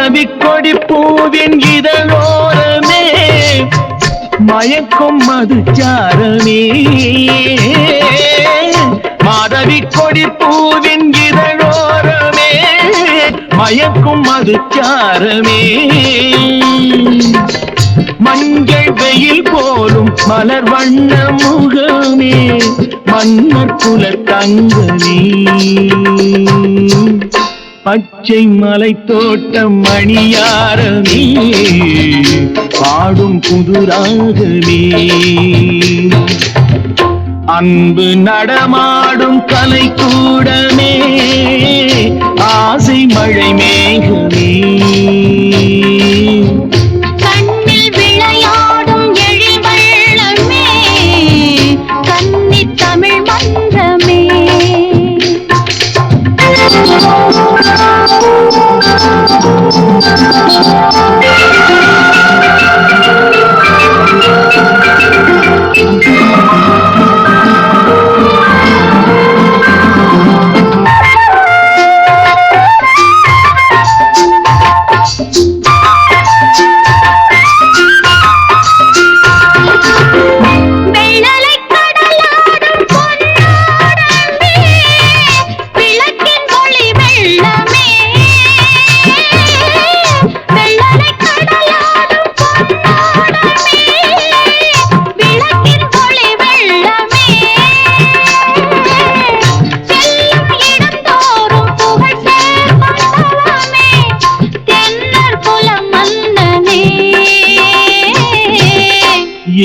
அரபிக்கொடி பூவின் இதழோரமே மயக்கும் மதுச்சாரமே. மாதவிக்கொடி பூவின் இதழோரமே மயக்கும் மதுச்சாரமே. மஞ்சள் வெயில் போலும் மலர் வண்ண முகமே மன்னர் குல தங்கமே. பச்சை மலை தோட்டம் மணியாரமே பாடும் புதுராகமே அன்பு நடமாடும் கலை கூடமே ஆசை மழை மேகமே.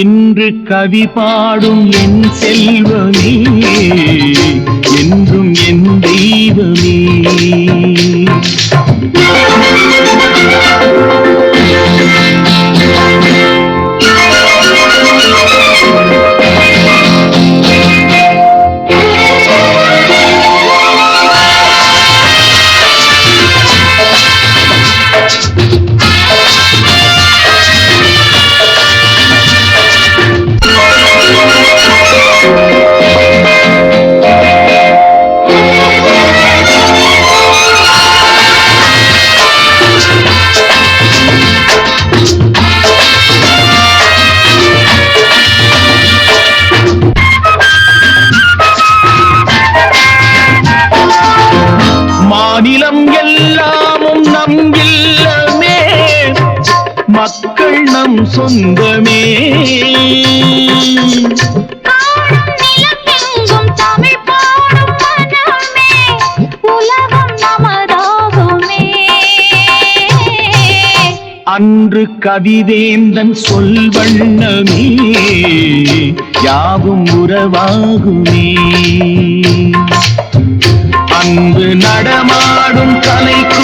இன்று கவி பாடும் என் செல்வமே. மக்கள் நம் சொந்தமே. அன்று கவிதேந்தன் சொல் வண்ணமே. யாவும் உறவாகுமே. அன்பு நடமாடும் கலை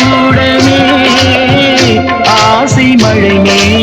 கூடமே ஆசை மழை மேகமே